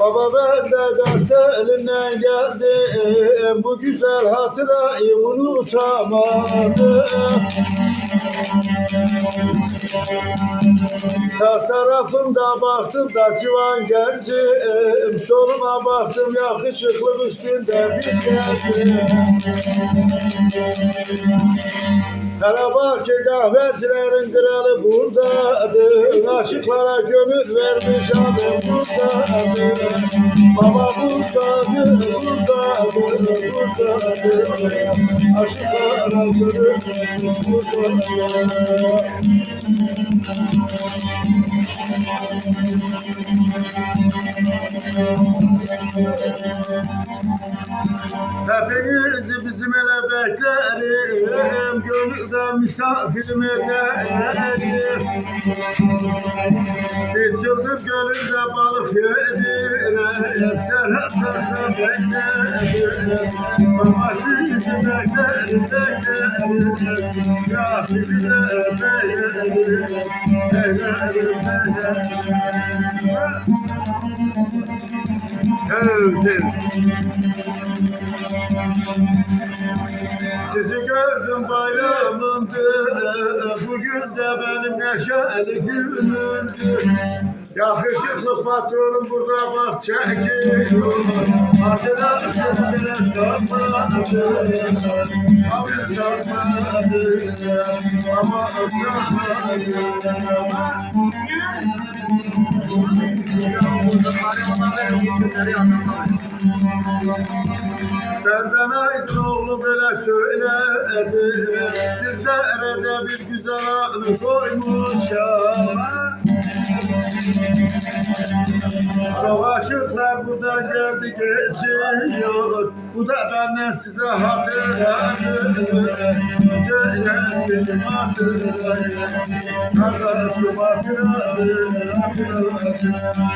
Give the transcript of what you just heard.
Baba ben de gazetelimden geldim Bu güzel hatırayı unutamadım Sağ tarafımda baktım da civan gencim Soluma baktım yakışıklı üstünde bir gencim Hele bak ki kahvecilerin kralı buradadır Aşıklara gönül vermiş adam buradadır. Baba buradadır, buradadır, buradadır. Aşıklara gönül vermiş buradadır Hepinizi bizim ele beklerim Gönülden misafirim ederim. Çıldır gönülde balık yedirem Serhatlarsa beklerim. Baba sizi beklerim beklerim Evet. Sizi gördüm bayramımdı Bugün de benim neşeli günümdü Yakışıklı patronum burada bak çekiyor Acılar sözüne sormadı Abi sormadı Ama Senden aydın oğlu böyle söyledi Sizlere de bir güzel anı koymuşam Çok aşıklar buradan geldi geçiyor Bu da benden size hatıradır Söyledim hatırlayın Arkadaşım hatıradır hatıradır